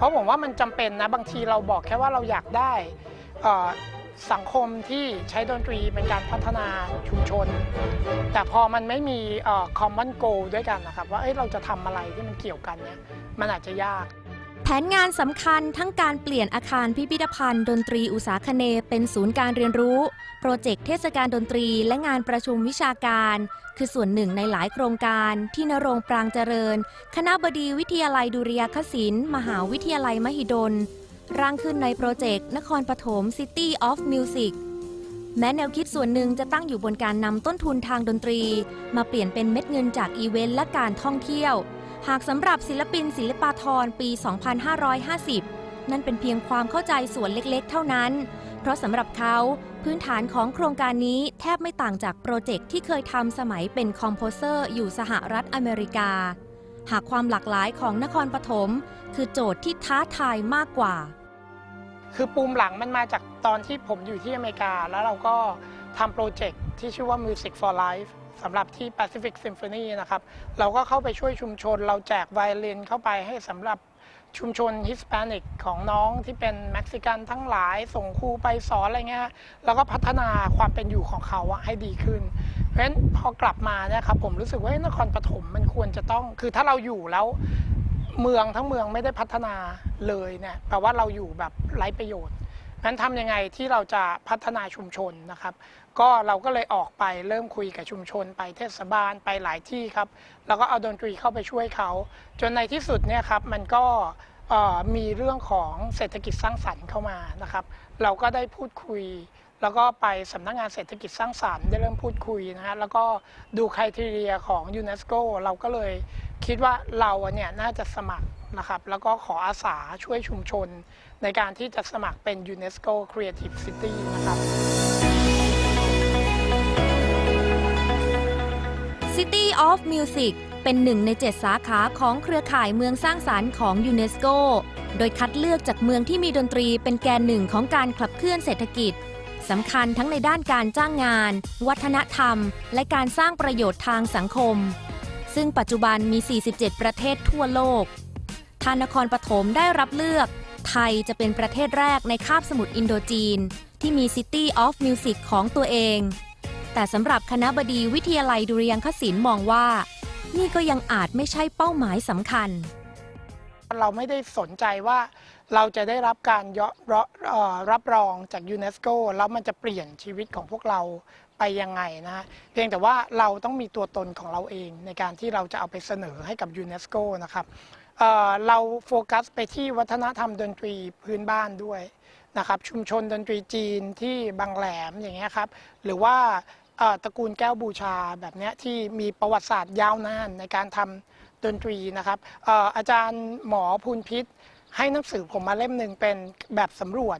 เพราะผมว่ามันจำเป็นนะบางทีเราบอกแค่ว่าเราอยากได้สังคมที่ใช้ดนตรีเป็นการพัฒนาชุมชน แต่พอมันไม่มีคอมมอนโกด้วยกันนะครับ ว่าเเราจะทำอะไรที่มันเกี่ยวกันเนี่ยมันอาจจะยาก ผนงานสำคัญทั้งการเปลี่ยนอาคารพิพิธภัณฑ์ดนตรีอุตสาคเนเป็นศูนย์การเรียนรู้ โปรเจกต์เทศกาลดนตรีและงานประชุมวิชาการ คือส่วนหนึ่งในหลายโครงการที่นรงปรางเจริญ คณะบดีวิทยาลัยดุริยางคศิลป์มหาวิทยาลัยมหิดล ร่างขึ้นในโปรเจกต์นครปฐม City of Music แม้แนวคิดส่วนหนึ่งจะตั้งอยู่บนการนำต้นทุนทางดนตรี มาเปลี่ยนเป็นเม็ดเงินจากอีเวนต์และการท่องเที่ยว หากสำหรับศิลปินศิลปาธรปี 2550 นั่นเป็นเพียงความเข้าใจส่วนเล็กๆ เท่านั้น เพราะสำหรับเขาพื้นฐานของโครงการนี้แทบไม่ต่างจากโปรเจกต์ที่เคยทำสมัยเป็นคอมโพเซอร์อยู่สหรัฐอเมริกา หากความหลากหลายของนครปฐมคือโจทย์ที่ท้าทายมากกว่า คือปูมหลังมันมาจากตอนที่ผมอยู่ที่อเมริกา แล้วเราก็ ทำโปรเจกต์ที่ชื่อว่า Music for Life สำหรับที่ Pacific Symphony นะครับ เราก็เข้าไปช่วยชุมชน เราแจกไวโอลินเข้าไปให้สำหรับชุมชนฮิสแปนิกของน้องที่เป็นเม็กซิกันทั้งหลายส่งครูไปสอนอะไรเงี้ยแล้วก็พัฒนาความเป็นอยู่ของเขาให้ดีขึ้น เพราะฉะนั้นพอกลับมาเนี่ยครับผมรู้สึกว่านครปฐมมันควรจะต้อง คือถ้าเราอยู่แล้วเมืองทั้งเมืองไม่ได้พัฒนาเลยเนี่ยแปลว่าเราอยู่แบบไร้ประโยชน์ นั้นทำยังไงที่เราจะพัฒนาชุมชนนะครับ ก็เราก็เลยออกไปเริ่มคุยกับชุมชน ไปเทศบาลไปหลายที่ครับ แล้วก็เอาดนตรีเข้าไปช่วยเขา จนในที่สุดเนี่ยครับมันก็มีเรื่องของเศรษฐกิจสร้างสรรค์เข้ามานะครับ เราก็ได้พูดคุย แล้วก็ไปสำนักงานเศรษฐกิจสร้างสรรค์ได้เริ่มพูดคุยนะฮะแล้วก็ดูคุณทีเรียของยูเนสโกเราก็เลย คิดว่าเราเนี่ยน่าจะสมัครนะครับแล้วก็ขออาสาช่วยชุมชน ในการที่จะสมัครเป็น UNESCO Creative City นะครับ City of Music เป็นหนึ่งใน7สาขาของเครือข่ายเมืองสร้างสารรค์ของยูเนสโก โดยคัดเลือกจากเมืองที่มีดนตรีเป็นแกนหนึ่งของการขับเคลื่อนเศรษฐกิจสำคัญทั้งในด้านการจ้างงาน วัฒนธรรม และการสร้างประโยชน์ทางสังคม ซึ่งปัจจุบันมี 47 ประเทศทั่วโลกทานครปฐมได้รับเลือก ไทยจะเป็นประเทศแรกในคาบสมุทรอินโดจีน ที่มี City of Music ของตัวเอง แต่สำหรับคณะบดีวิทยาลัยดุริยางคศิลป์มองว่า นี่ก็ยังอาจไม่ใช่เป้าหมายสำคัญ เราไม่ได้สนใจว่าเราจะได้รับการยร,รับรองจากยูเนสโกแล้วมันจะเปลี่ยนชีวิตของพวกเราไปยังไงนะฮะเพียงแต่ว่าเราต้องมีตัวตนของเราเองในการที่เราจะเอาไปเสนอให้กับยูเนสโกนะครับเเราโฟกัสไปที่วัฒนธรรมดนตรีพื้นบ้านด้วยนะครับชุมชนดนตรีจีนที่บางแหลมอย่างเงี้ยครับหรือว่าตระกูลแก้วบูชาแบบเนี้ยที่มีประวัติศาสตร์ยาวนานในการทำ ดนตรีนะครับอออาจารย์หมอพูนพิษ ให้หนังสือผมมาเล่มหนึ่งเป็นแบบสำรวจ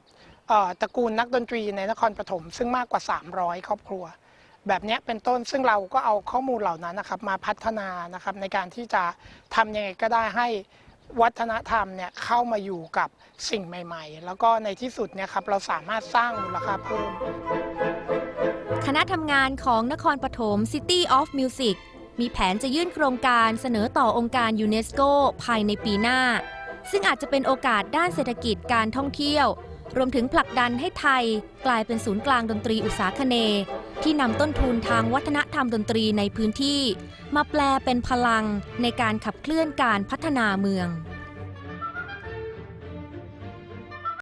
ตระกูลนักดนตรีในนครปฐมซึ่งมากกว่า 300 ครอบครัว แบบนี้เป็นต้นซึ่งเราก็เอาข้อมูลเหล่านั้นนะครับมาพัฒนานะครับในการที่จะทำยังไงก็ได้ให้วัฒนธรรมเนี่ยเข้ามาอยู่กับสิ่งใหม่ ๆ แล้วก็ในที่สุดเนี่ยครับเราสามารถสร้างมูลค่าเพิ่ม คณะทำงานของนครปฐม City of Music มีแผนจะยื่นโครงการเสนอต่อองค์การยูเนสโกภายในปีหน้า ซึ่งอาจจะเป็นโอกาสด้านเศรษฐกิจการท่องเที่ยว รวมถึงผลักดันให้ไทยกลายเป็นศูนย์กลางดนตรีอุตสาคเน ที่นำต้นทุนทางวัฒนธรรมดนตรีในพื้นที่ มาแปลเป็นพลังในการขับเคลื่อนการพัฒนาเมือง